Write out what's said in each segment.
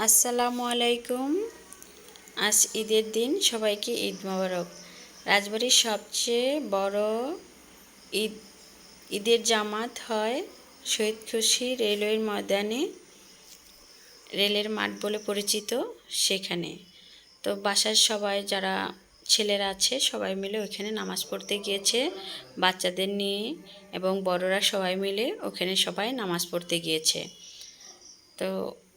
আসসালামু আলাইকুম। আজ ঈদের দিন, সবাইকে ঈদ মোবারক। রাজবাড়ির সবচেয়ে বড় ঈদ, ঈদের জামাত হয় শহীদ খুশি রেলওয়ের ময়দানে, রেলের মাঠ বলে পরিচিত সেখানে। তো বাসার সবাই যারা ছেলেরা আছে, সবাই মিলে ওখানে নামাজ পড়তে গিয়েছে। বাচ্চাদের নিয়ে এবং বড়রা সবাই মিলে ওখানে সবাই নামাজ পড়তে গিয়েছে। তো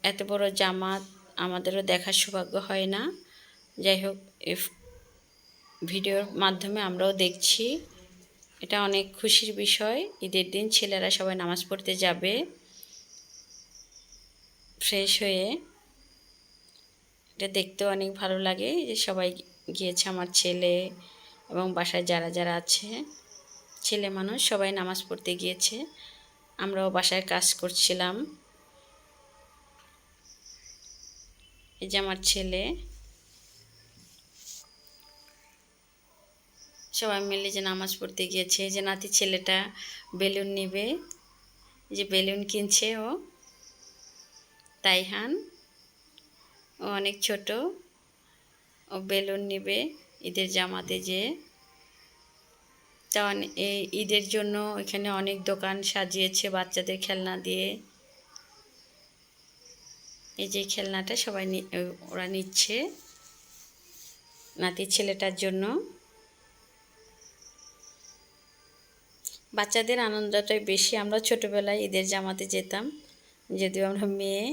এত বড় জামাত আমাদেরও দেখার সৌভাগ্য হয় না। যাই হোক ভিডিওর মাধ্যমে আমরাও দেখছি। এটা অনেক খুশির বিষয়। ঈদের দিন ছেলেরা সবাই নামাজ পড়তে যাবে। ফ্রেশ হয়ে। এটা দেখতেও অনেক ভালো লাগে যে সবাই গিয়েছে আমার ছেলে এবং বাসায় যারা যারা আছে। ছেলে মানুষ সবাই নামাজ পড়তে গিয়েছে। আমরাও বাসায় কাজ করছিলাম। এই যে আমার ছেলে। সবাই মিলে যে নামাজ পড়তে গিয়েছে যে নাতি ছেলেটা বেলুন নিবে। যে বেলুন কিনছে ও, তাইহান। ও অনেক ছোট। ও বেলুন নিবে ঈদের জামাতে যে। তা এই ঈদের জন্য এখানে অনেক দোকান সাজিয়েছে বাচ্চাদের খেলনা দিয়ে। এই যে খেলনাটা সবাই ওরা নিচ্ছে নাতি ছেলেটার জন্য। বাচ্চাদের আনন্দটাই বেশি। আমরা ছোটোবেলায় ঈদের জামাতে যেতাম, যদিও আমরা মেয়ে,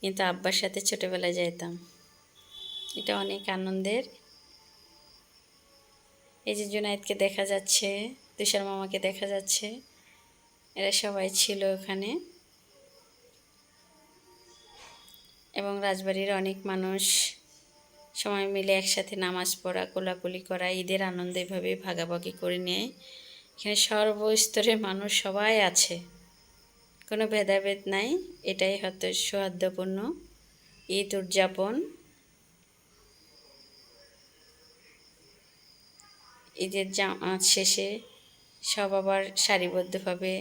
কিন্তু আব্বার সাথে ছোটোবেলায় যেতাম এটা অনেক আনন্দের। এই যে জুনাইদকে দেখা যাচ্ছে, তুষার মামাকে দেখা যাচ্ছে, এরা সবাই ছিল ওখানে। এবং রাজবাড়ির অনেক মানুষ সময় মিলে একসাথে নামাজ পড়া, কোলাকুলি করা, ঈদের আনন্দ এভাবে ভাগাভাগি করে নেয় এখানে সর্বস্তরের মানুষ সবাই আছে। কোনো ভেদাভেদ নাই, এটাই হয়তো সৌহার্দ্যপূর্ণ। ঈদ উদযাপন, ঈদের শেষে সব আবার সারিবদ্ধভাবে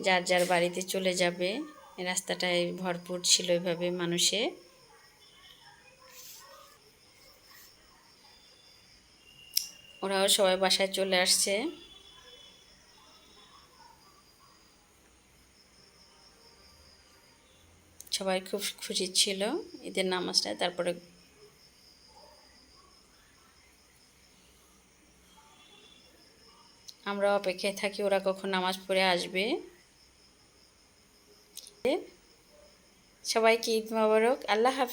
যার যার বাড়িতে চলে যাবে। রাস্তাটায় ভরপুর ছিল এভাবে মানুষে। ওরাও সবাই বাসায় চলে আসছে। সবাই খুব খুশি ছিল ঈদের নামাজটায় তারপরে আমরা অপেক্ষায় থাকি ওরা কখন নামাজ পড়ে আসবে। সবাইকে ঈদ মোবারক। আল্লাহ হাফিজ।